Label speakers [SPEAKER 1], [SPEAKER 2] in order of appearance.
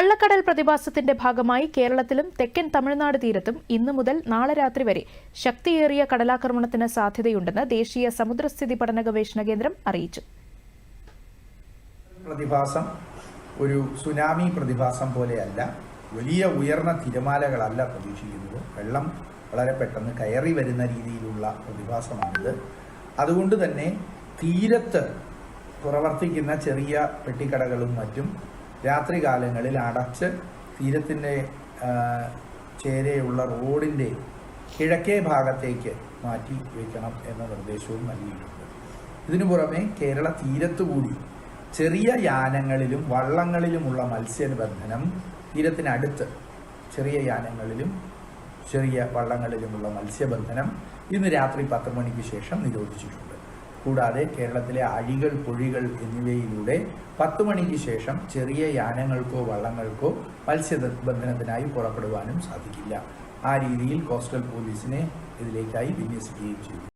[SPEAKER 1] കള്ളക്കടൽ പ്രതിഭാസത്തിന്റെ ഭാഗമായി കേരളത്തിലും തെക്കൻ തമിഴ്നാട് തീരത്തും ഇന്നു മുതൽ നാളെ രാത്രി വരെ ശക്തിയേറിയ കടലാക്രമണത്തിന് സാധ്യതയുണ്ടെന്ന് ദേശീയ സമുദ്രസ്ഥിതി പഠന ഗവേഷണ കേന്ദ്രം അറിയിച്ചു.
[SPEAKER 2] പ്രതിഭാസം ഒരു സുനാമി പ്രതിഭാസം പോലെയല്ല വലിയ ഉയർന്ന തിരമാലകളല്ല പ്രതീക്ഷിക്കുന്നത്. വെള്ളം വളരെ പെട്ടെന്ന് കയറി വരുന്ന രീതിയിലുള്ള പ്രതിഭാസമാണിത്. അതുകൊണ്ട് തന്നെ തീരത്ത് പ്രവർത്തിക്കുന്ന ചെറിയ പെട്ടിക്കടകളും മറ്റും രാത്രികാലങ്ങളിൽ അടച്ച് തീരത്തിന്റെ ചേരെയുള്ള റോഡിന്റെ കിഴക്കേ ഭാഗത്തേക്ക് മാറ്റി വയ്ക്കണം എന്ന നിർദ്ദേശവും നൽകിയിട്ടുണ്ട്. ഇതിനു പുറമെ കേരള തീരത്തുകൂടി ചെറിയ യാനങ്ങളിലും വള്ളങ്ങളിലുമുള്ള മത്സ്യബന്ധനം തീരത്തിനടുത്ത് ചെറിയ യാനങ്ങളിലും ചെറിയ വള്ളങ്ങളിലുമുള്ള മത്സ്യബന്ധനം ഇന്ന് രാത്രി പത്ത് മണിക്ക് ശേഷം നിരോധിച്ചിട്ടുണ്ട്. കൂടാതെ കേരളത്തിലെ അഴികൾ പൊഴികൾ എന്നിവയിലൂടെ പത്ത് മണിക്ക് ശേഷം ചെറിയ യാനങ്ങൾക്കോ വള്ളങ്ങൾക്കോ മത്സ്യബന്ധനത്തിനായി പുറപ്പെടുവാനും സാധിക്കില്ല. ആ രീതിയിൽ കോസ്റ്റൽ പോലീസിനെ ഇതിലേക്കായി വിന്യസിക്കുകയും ചെയ്തു.